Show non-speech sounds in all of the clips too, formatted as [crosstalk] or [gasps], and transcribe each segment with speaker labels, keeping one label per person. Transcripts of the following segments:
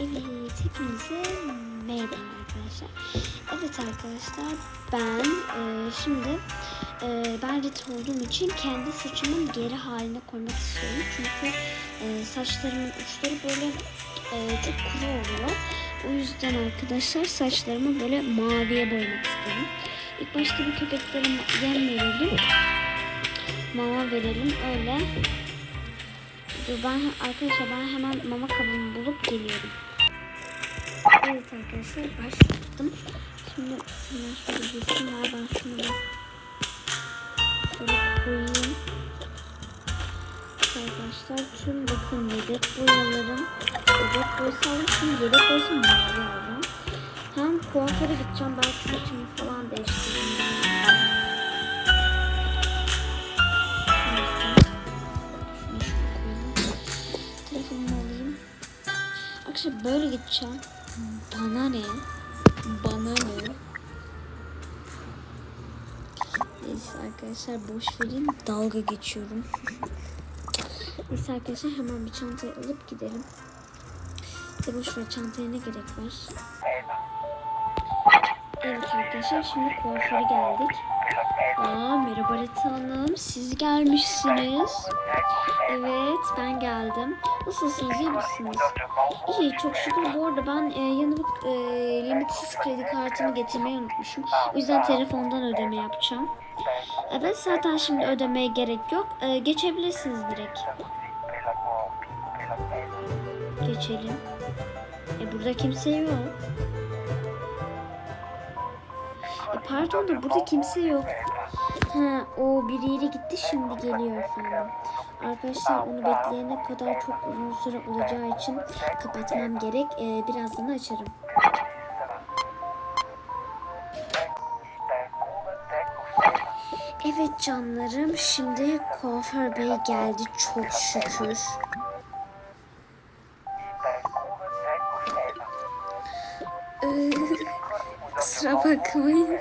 Speaker 1: Evet, hepinize merhaba arkadaşlar. Evet arkadaşlar, ben e, şimdi e, ben ret olduğum için kendi saçımın geri haline koymak istiyorum. Çünkü e, saçlarımın uçları böyle e, çok kuru oluyor. O yüzden arkadaşlar saçlarımı böyle maviye boyamak istedim. İlk başta bir köpeklere yem verelim. Mama verelim, öyle. Dur ben arkadaşlar ben hemen mama kabını bulup geliyorum. Evet arkadaşlar başlattım. Şimdi hemen şöyle resim var. Ben şunu da şöyle koyayım. Arkadaşlar tüm bakın yedek boyalarım. Yedek boyası aldım. Şimdi yedek boyası mavi. Hem kuaföre gideceğim. Belki saçımı falan koyayım. Telefonumu alayım. Arkadaşlar böyle gideceğim. Bana ne? Bana ne? Neyse arkadaşlar boş verin. Dalga geçiyorum. Neyse arkadaşlar hemen bir çantayı alıp gidelim. Bir de boş ver çantaya ne gerek var? Evet arkadaşlar şimdi kuaföre geldik. Aa merhaba Rita Hanım. Siz gelmişsiniz. Evet ben geldim. Nasılsınız iyi misiniz? İyi çok şükür. Bu arada ben e, yanıma e, limitsiz kredi kartımı getirmeyi unutmuşum. O yüzden telefondan ödeme yapacağım. Evet zaten şimdi ödemeye gerek yok. E, geçebilirsiniz direkt. Geçelim. E, burada kimse yok. E, pardon da burada kimse yok. Ha, o biriyle gitti şimdi geliyor efendim. Arkadaşlar onu bekleyene kadar çok uzun süre olacağı için kapatmam gerek. Ee, birazdan açarım. Evet canlarım şimdi kuaför bey geldi çok şükür. Ee, kusura bakmayın.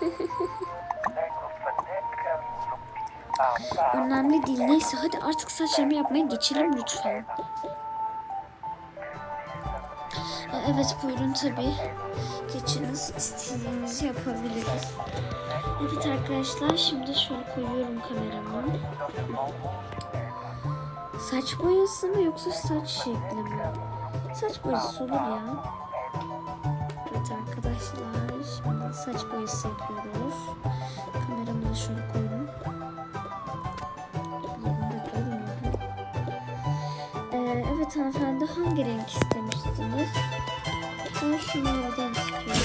Speaker 1: [laughs] Önemli değil. Neyse hadi artık saçlarımı yapmaya geçelim lütfen. Evet buyurun tabii. Geçiniz istediğinizi yapabiliriz. Evet arkadaşlar şimdi şöyle koyuyorum kameramı. Saç boyası mı yoksa saç şekli mi? Saç boyası olur ya. Evet arkadaşlar şimdi saç boyası yapıyoruz. Şöyle koydum. Ee, evet hanımefendi hangi renk istemiştiniz? Ben şunlardan istiyorum.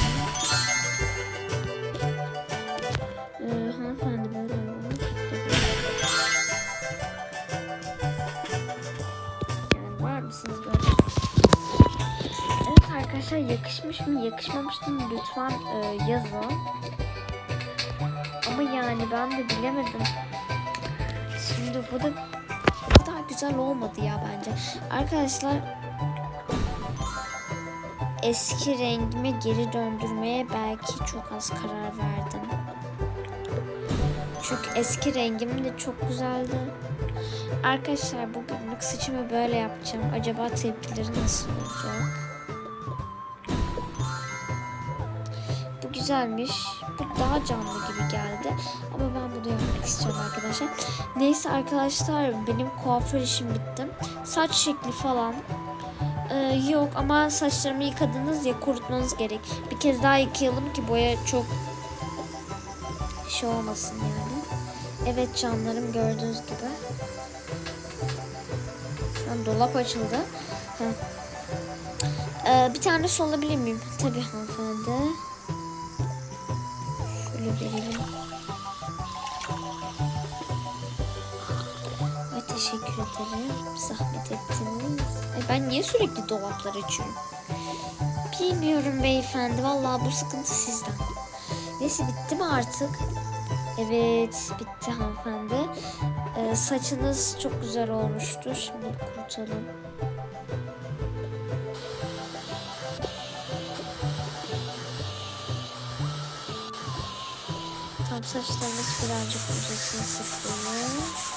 Speaker 1: Ee, hanımefendi böyle Yani var mısınız böyle? Evet arkadaşlar yakışmış mı yakışmamış mı lütfen e, yazın. Ama yani ben de bilemedim. Şimdi bu da bu kadar güzel olmadı ya bence. Arkadaşlar eski rengime geri döndürmeye belki çok az karar verdim. Çünkü eski rengim de çok güzeldi. Arkadaşlar bugünlük saçımı böyle yapacağım. Acaba tepkileri nasıl olacak? Güzelmiş. Bu daha canlı gibi geldi. Ama ben bunu yapmak istiyorum arkadaşlar. Neyse arkadaşlar benim kuaför işim bitti. Saç şekli falan ee, yok ama saçlarımı yıkadınız ya kurutmanız gerek. Bir kez daha yıkayalım ki boya çok şey olmasın yani. Evet canlarım gördüğünüz gibi. Şu an dolap açıldı. Ee, bir tane su alabilir miyim? Tabii hanımefendi. Teşekkür ederim. Zahmet ettiniz. Ay ben niye sürekli dolaplar açıyorum? Bilmiyorum beyefendi. Vallahi bu sıkıntı sizden. Neyse bitti mi artık? Evet bitti hanımefendi. Ee, saçınız çok güzel olmuştur. Şimdi kurutalım. Tam saçlarınız birazcık uzasın sıkılıyor.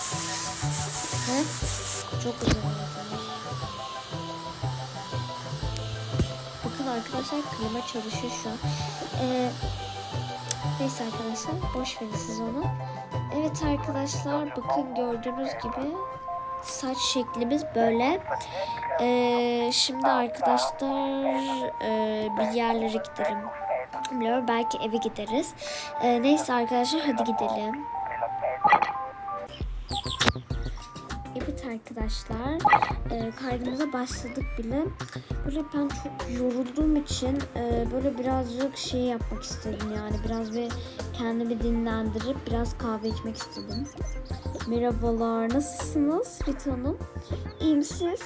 Speaker 1: He? Çok güzel oldu. arkadaşlar klima çalışıyor şu an. Ee, neyse arkadaşlar boş verin siz onu. Evet arkadaşlar bakın gördüğünüz gibi saç şeklimiz böyle. Ee, şimdi arkadaşlar e, bir yerlere gidelim. Bilmiyorum belki eve gideriz. Ee, neyse arkadaşlar hadi gidelim. Arkadaşlar e, kaydımıza başladık bile. Böyle ben çok yorulduğum için e, böyle birazcık şey yapmak istedim yani biraz bir kendimi dinlendirip biraz kahve içmek istedim. Merhabalar nasılsınız Rita Hanım? İyi misiniz?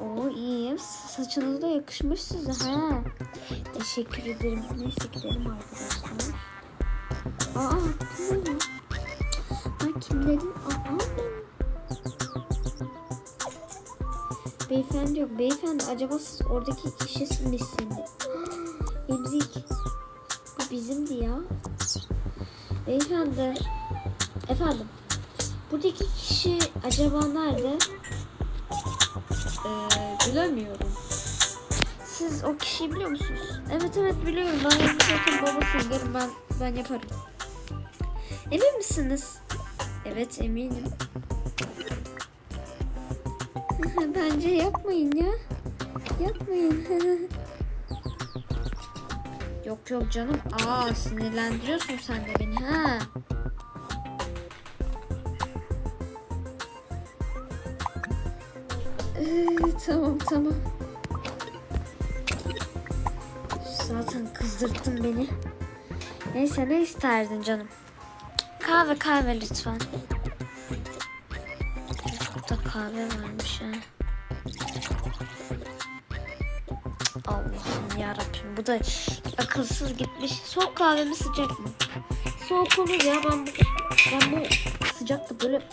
Speaker 1: Oo iyiyim. Saçınız da yakışmış size. Ha. Teşekkür ederim. Neyse gidelim arkadaşlar. Aa kim? Ay kimlerin? Aa. Beyefendi yok. Beyefendi acaba siz oradaki kişi misiniz? Emzik. [gasps] Bu bizimdi ya. Beyefendi. Efendim. Buradaki kişi acaba nerede?
Speaker 2: Ee, bilemiyorum.
Speaker 1: Siz o kişiyi biliyor musunuz? Evet evet biliyorum. Ben zaten babasıyım. Gelin ben, ben yaparım. Emin misiniz? Evet eminim. Bence yapmayın ya. Yapmayın. [laughs] yok yok canım. Aa sinirlendiriyorsun sen de beni ha. Ee, tamam tamam. Zaten kızdırttın beni. Neyse ne isterdin canım? Kahve kahve lütfen. Kahve varmış ha. Allah'ım yarabbim bu da akılsız gitmiş. Soğuk kahve mi sıcak mı? Soğuk olur ya ben bu, ben bu sıcakta böyle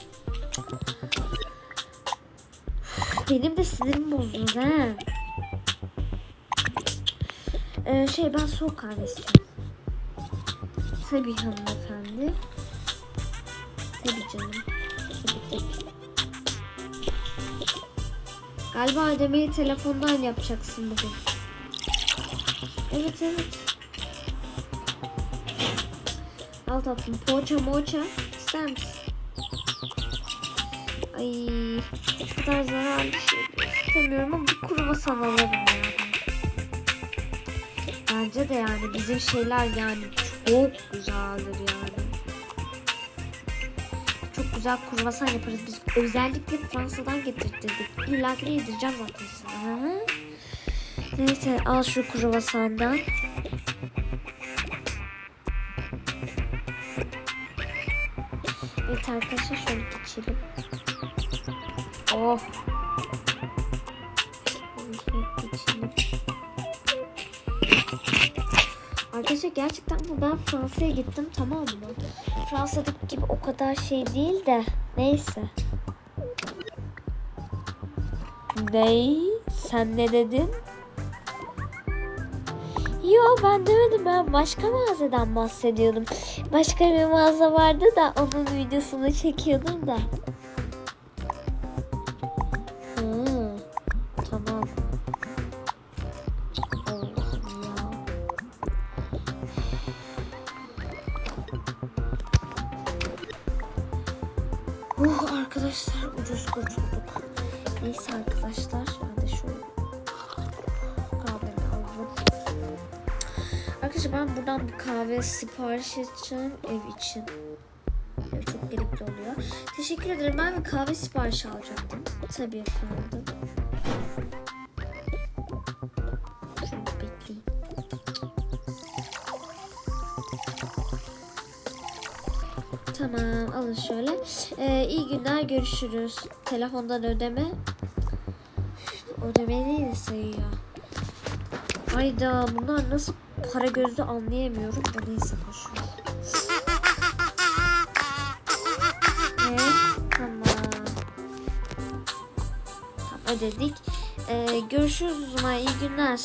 Speaker 1: benim de sinirim bozdunuz ha. Ee, şey ben soğuk kahve istiyorum. Tabii hanımefendi. Tabii canım. Tabii tabii. Galiba ödemeyi telefondan yapacaksın bugün. Evet evet. Al tatlım. Poğaça moğaça. İster misin? Ay bu kadar zararlı şey istemiyorum ama bir kruvasan alırım yani. Bence de yani bizim şeyler yani çok güzeldir yani. Güzel kruvasan yaparız. Biz özellikle Fransa'dan getirttirdik. İlla ki yedireceğim zaten sana. Neyse al şu kruvasandan. Evet arkadaşlar şöyle geçelim. Oh. Arkadaşlar gerçekten bu ben Fransa'ya gittim tamam mı? Fransa'daki gibi o kadar şey değil de neyse. Ney? Sen ne dedin? Yo ben demedim ben başka mağazadan bahsediyordum. Başka bir mağaza vardı da onun videosunu çekiyordum da. Arkadaşlar de şöyle kahvemi alalım. Arkadaşlar ben buradan bir kahve sipariş edeceğim ev için. Ya çok gerekli oluyor. Teşekkür ederim. Ben bir kahve siparişi alacaktım. Tabii efendim. Tamam alın şöyle. Ee, iyi günler görüşürüz. Telefondan ödeme. Ödeme değil de sayıyor. Hayda bunlar nasıl para gözlü anlayamıyorum da neyse boş ver. Evet tamam. Ödedik. Ee, görüşürüz o zaman iyi günler.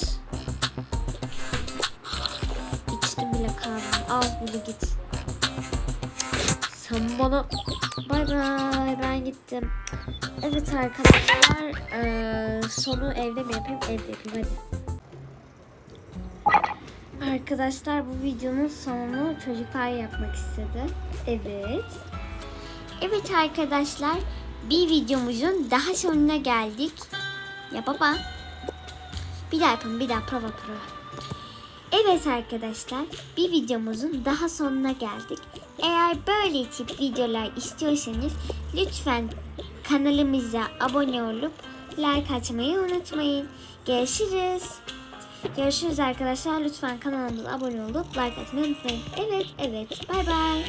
Speaker 1: İçtim bile kahvemi. Al bunu git. Sen bana bay bay ben gittim. Evet arkadaşlar eee, sonu evde mi yapayım evde yapayım hadi. Arkadaşlar bu videonun sonunu çocuklar yapmak istedi. Evet. Evet arkadaşlar bir videomuzun daha sonuna geldik. Ya baba. Bir daha yapalım bir daha prova prova. Evet arkadaşlar bir videomuzun daha sonuna geldik. Eğer böyle tip videolar istiyorsanız lütfen kanalımıza abone olup like açmayı unutmayın. Görüşürüz. Görüşürüz arkadaşlar. Lütfen kanalımıza abone olup like atmayı unutmayın. Evet evet. Bay bay.